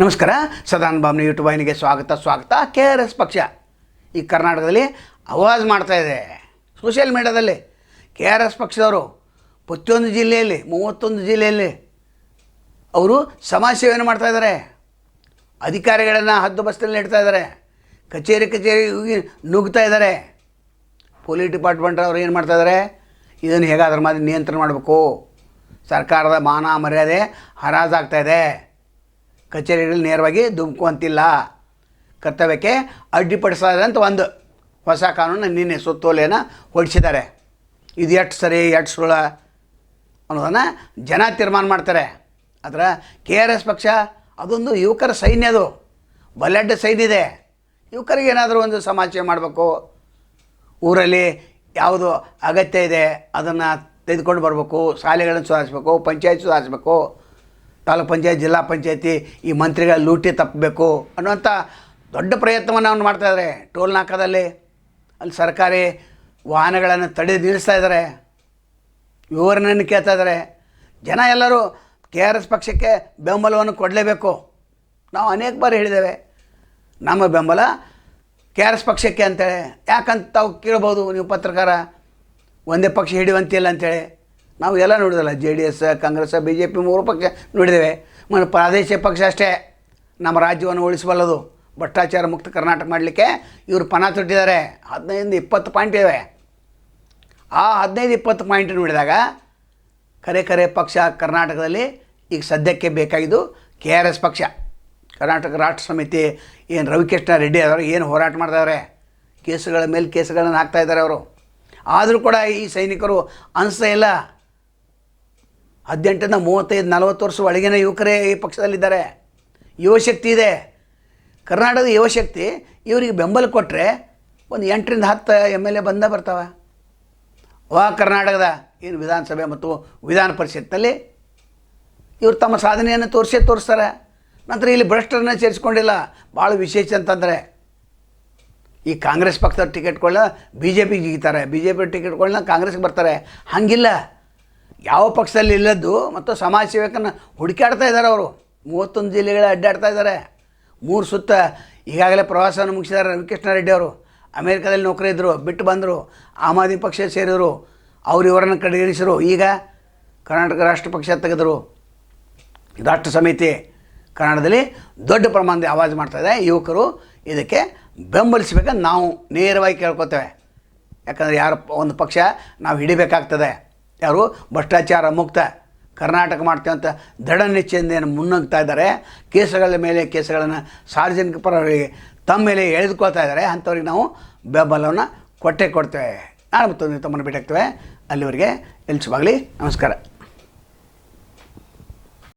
ನಮಸ್ಕಾರ ಸದಾನ್ ಬಾಮ್ನಿ ಯೂಟ್ಯೂಬ್ ವಾಹಿನಿಗೆ ಸ್ವಾಗತ ಸ್ವಾಗತ, ಕೆ ಆರ್ ಎಸ್ ಪಕ್ಷ. ಈ ಕರ್ನಾಟಕದಲ್ಲಿ ಅವಾಜ್ ಮಾಡ್ತಾ ಇದೆ. ಸೋಷಿಯಲ್ ಮೀಡ್ಯಾದಲ್ಲಿ ಕೆ ಆರ್ ಎಸ್ ಪಕ್ಷದವರು ಪ್ರತಿಯೊಂದು ಜಿಲ್ಲೆಯಲ್ಲಿ, ಮೂವತ್ತೊಂದು ಜಿಲ್ಲೆಯಲ್ಲಿ ಅವರು ಸಮಾಜ ಸೇವೆಯನ್ನು ಮಾಡ್ತಾ ಇದ್ದಾರೆ. ಅಧಿಕಾರಿಗಳನ್ನು ಹದ್ದು ಬಸ್ನಲ್ಲಿ ಇಡ್ತಾ ಇದ್ದಾರೆ. ಕಚೇರಿ ಕಚೇರಿ ನುಗ್ತಾ ಇದ್ದಾರೆ. ಪೊಲೀಸ್ ಡಿಪಾರ್ಟ್ಮೆಂಟ್ ಅವ್ರು ಏನು ಮಾಡ್ತಾ ಇದ್ದಾರೆ? ಇದನ್ನು ಹೇಗಾದ್ರೂ ಮಾಡಿ ನಿಯಂತ್ರಣ ಮಾಡಬೇಕು. ಸರ್ಕಾರದ ಮಾನ ಮರ್ಯಾದೆ ಹರಾಜಾಗ್ತಾ ಇದೆ ಕಚೇರಿಗಳಲ್ಲಿ ನೇರವಾಗಿ ಧುಮುಕುವಂತಿಲ್ಲ ಕರ್ತವ್ಯಕ್ಕೆ ಅಡ್ಡಿಪಡಿಸಲಾದಂಥ ಒಂದು ಹೊಸ ಕಾನೂನು ನಿನ್ನೆ ಸುತ್ತೋಲೆಯನ್ನು ಹೊಡಿಸಿದ್ದಾರೆ. ಇದು ಎಷ್ಟು ಸರಿ, ಎಷ್ಟು ಸುಳ್ಳ ಅನ್ನೋದನ್ನು ಜನ ತೀರ್ಮಾನ ಮಾಡ್ತಾರೆ. ಆದರೆ ಕೆ ಆರ್ ಎಸ್ ಪಕ್ಷ ಅದೊಂದು ಯುವಕರ ಸೈನ್ಯ ಅದು. ಬಲಡ್ಡ ಸೈನ್ಯ ಇದೆ. ಯುವಕರಿಗೆ ಏನಾದರೂ ಒಂದು ಸಮಾಜ ಮಾಡಬೇಕು. ಊರಲ್ಲಿ ಯಾವುದು ಅಗತ್ಯ ಇದೆ, ಅದನ್ನು ತೆಗೆದುಕೊಂಡು ಬರಬೇಕು. ಶಾಲೆಗಳನ್ನು ಸುಧಾರಿಸ್ಬೇಕು, ಪಂಚಾಯತ್ ಸುಧಾರಿಸ್ಬೇಕು. ತಾಲೂಕು ಪಂಚಾಯತ್, ಜಿಲ್ಲಾ ಪಂಚಾಯತಿ ಈ ಮಂತ್ರಿಗಳ ಲೂಟಿ ತಪ್ಪಬೇಕು ಅನ್ನುವಂಥ ದೊಡ್ಡ ಪ್ರಯತ್ನವನ್ನು ಅವ್ನು ಮಾಡ್ತಾಯಿದ್ದಾರೆ ಟೋಲ್ ನಾಕದಲ್ಲಿ ಅಲ್ಲಿ ಸರ್ಕಾರಿ ವಾಹನಗಳನ್ನು ತಡೆ ನಿಲ್ಲಿಸ್ತಾ ಇದ್ದಾರೆ ವಿವರಣೆಯನ್ನು ಕೇಳ್ತಾ ಇದ್ದಾರೆ ಜನ ಎಲ್ಲರೂ ಕೆ ಆರ್ ಎಸ್ ಪಕ್ಷಕ್ಕೆ ಬೆಂಬಲವನ್ನು ಕೊಡಲೇಬೇಕು. ನಾವು ಅನೇಕ ಬಾರಿ ಹೇಳಿದ್ದೇವೆ. ನಮ್ಮ ಬೆಂಬಲ ಕೆ ಆರ್ ಎಸ್ ಪಕ್ಷಕ್ಕೆ ಅಂತೇಳಿ. ಯಾಕಂತ ತಾವು ಕೇಳ್ಬೋದು, ನೀವು ಪತ್ರಕಾರ, ಒಂದೇ ಪಕ್ಷ ಹಿಡಿಯುವಂತಿಲ್ಲ ಅಂತೇಳಿ. ನಾವು ಎಲ್ಲ ನೋಡಿದಲ್ಲ J D S Congress B J P ಮೂರು ಪಕ್ಷ ನೋಡಿದ್ದೇವೆ. ಮತ್ತು ಪ್ರಾದೇಶಿಕ ಪಕ್ಷ ಅಷ್ಟೇ. ನಮ್ಮ ರಾಜ್ಯವನ್ನು ಉಳಿಸಬಲ್ಲದು. ಭ್ರಷ್ಟಾಚಾರ ಮುಕ್ತ ಕರ್ನಾಟಕ ಮಾಡಲಿಕ್ಕೆ ಇವರು ಪಣ ತೊಟ್ಟಿದ್ದಾರೆ. ಹದಿನೈದು ಇಪ್ಪತ್ತು ಪಾಯಿಂಟ್ ಇವೆ. ಆ ಹದಿನೈದು ಇಪ್ಪತ್ತು ಪಾಯಿಂಟ್ ನೋಡಿದಾಗ ಕರೆ ಕರೆ ಪಕ್ಷ ಕರ್ನಾಟಕದಲ್ಲಿ ಈಗ ಸದ್ಯಕ್ಕೆ ಬೇಕಾಗಿದ್ದು ಕೆ ಆರ್ ಎಸ್ ಪಕ್ಷ. ಕರ್ನಾಟಕ ರಾಷ್ಟ್ರ ಸಮಿತಿ ಏನು ರವಿಕೃಷ್ಣ ರೆಡ್ಡಿ ಅವರು ಏನು ಹೋರಾಟ ಮಾಡ್ತಾವ್ರೆ ಕೇಸುಗಳ ಮೇಲೆ ಕೇಸುಗಳನ್ನು ಹಾಕ್ತಾ ಇದ್ದಾರೆ ಅವರು. ಆದರೂ ಕೂಡ ಈ ಸೈನಿಕರು ಅನಿಸ್ತಾ ಇಲ್ಲ. ಹದಿನೆಂಟರಿಂದ ಮೂವತ್ತೈದು, ನಲವತ್ತು ವರ್ಷ ಒಳಗಿನ ಯುವಕರೇ ಈ ಪಕ್ಷದಲ್ಲಿದ್ದಾರೆ. ಯುವಶಕ್ತಿ ಇದೆ. ಕರ್ನಾಟಕದ ಯುವಶಕ್ತಿ ಇವರಿಗೆ ಬೆಂಬಲ ಕೊಟ್ಟರೆ ಒಂದು ಎಂಟರಿಂದ ಹತ್ತು ಎಂ ಎಲ್ ಎ ಬಂದ ಬರ್ತಾವೆ. ವಾ ಕರ್ನಾಟಕದ, ಏನು ವಿಧಾನಸಭೆ ಮತ್ತು ವಿಧಾನ ಪರಿಷತ್ನಲ್ಲಿ ಇವರು ತಮ್ಮ ಸಾಧನೆಯನ್ನು ತೋರಿಸೇ ತೋರಿಸ್ತಾರೆ. ನಂತರ ಇಲ್ಲಿ ಭ್ರಷ್ಟರನ್ನ ಸೇರಿಸ್ಕೊಂಡಿಲ್ಲ. ಭಾಳ ವಿಶೇಷ ಅಂತಂದರೆ ಈ ಕಾಂಗ್ರೆಸ್ ಪಕ್ಷದ ಟಿಕೆಟ್ಗಳನ್ನ ಬಿ ಜೆ ಪಿಗೆ ಜಿಗಿತಾರೆ. ಬಿ ಜೆ ಪಿ ಟಿಕೆಟ್ಗಳನ್ನ ಕಾಂಗ್ರೆಸ್ಗೆ ಬರ್ತಾರೆ. ಹಾಗಿಲ್ಲ. ಯಾವ ಪಕ್ಷದಲ್ಲಿ ಇಲ್ಲದ್ದು ಮತ್ತು ಸಮಾಜ ಸೇವಕನ ಹುಡುಕಾಡ್ತಾ ಇದ್ದಾರೆ ಅವರು. ಮೂವತ್ತೊಂದು ಜಿಲ್ಲೆಗಳ ಅಡ್ಡಾಡ್ತಾ ಇದ್ದಾರೆ. ಮೂರು ಸುತ್ತ ಈಗಾಗಲೇ ಪ್ರವಾಸವನ್ನು ಮುಗಿಸಿದ್ದಾರೆ ರವಿಕೃಷ್ಣ ರೆಡ್ಡಿ ಅವರು. ಅಮೇರಿಕಾದಲ್ಲಿ ನೌಕರಿ ಇದ್ದರು, ಬಿಟ್ಟು ಬಂದರು, ಆಮ್ ಆದ್ಮಿ ಪಕ್ಷ ಸೇರಿದರು. ಅವರು ಇವರನ್ನು ಕಡೆಗಣಿಸಿರು ಈಗ ಕರ್ನಾಟಕ ರಾಷ್ಟ್ರ ಪಕ್ಷ ತೆಗೆದರು. ರಾಷ್ಟ್ರ ಸಮಿತಿ ಕನ್ನಡದಲ್ಲಿ ದೊಡ್ಡ ಪ್ರಮಾಣದ ಆವಾಜ್ ಮಾಡ್ತಾಯಿದೆ ಯುವಕರು ಇದಕ್ಕೆ ಬೆಂಬಲಿಸಬೇಕಂತ ನಾವು ನೇರವಾಗಿ ಕೇಳ್ಕೊತೇವೆ. ಯಾಕಂದರೆ ಯಾರು ಒಂದು ಪಕ್ಷ ನಾವು ಹಿಡಿಬೇಕಾಗ್ತದೆ. ಯಾರು? ಭ್ರಷ್ಟಾಚಾರ ಮುಕ್ತ ಕರ್ನಾಟಕ ಮಾಡ್ತೇವೆ ಅಂತ ದೃಢ ನಿಶ್ಚಯದಿಂದ ಮುನ್ನುಗ್ತಾ ಇದ್ದಾರೆ. ಕೇಸುಗಳ ಮೇಲೆ ಕೇಸುಗಳನ್ನು ಸಾರ್ವಜನಿಕ ಪರವಾಗಿ ತಮ್ಮ ಮೇಲೆ ಎಳೆದುಕೊಳ್ತಾ ಇದ್ದಾರೆ. ಅಂಥವ್ರಿಗೆ ನಾವು ಬೆಂಬಲವನ್ನು ಕೊಟ್ಟೇ ಕೊಡ್ತೇವೆ. ನಾನು ಮತ್ತೊಂದು ತಮ್ಮನ್ನು ಭೇಟಿ ಆಗ್ತೇವೆ. ಅಲ್ಲಿವರೆಗೆ ಎಲ್ಸುವಾಗಲಿ ನಮಸ್ಕಾರ.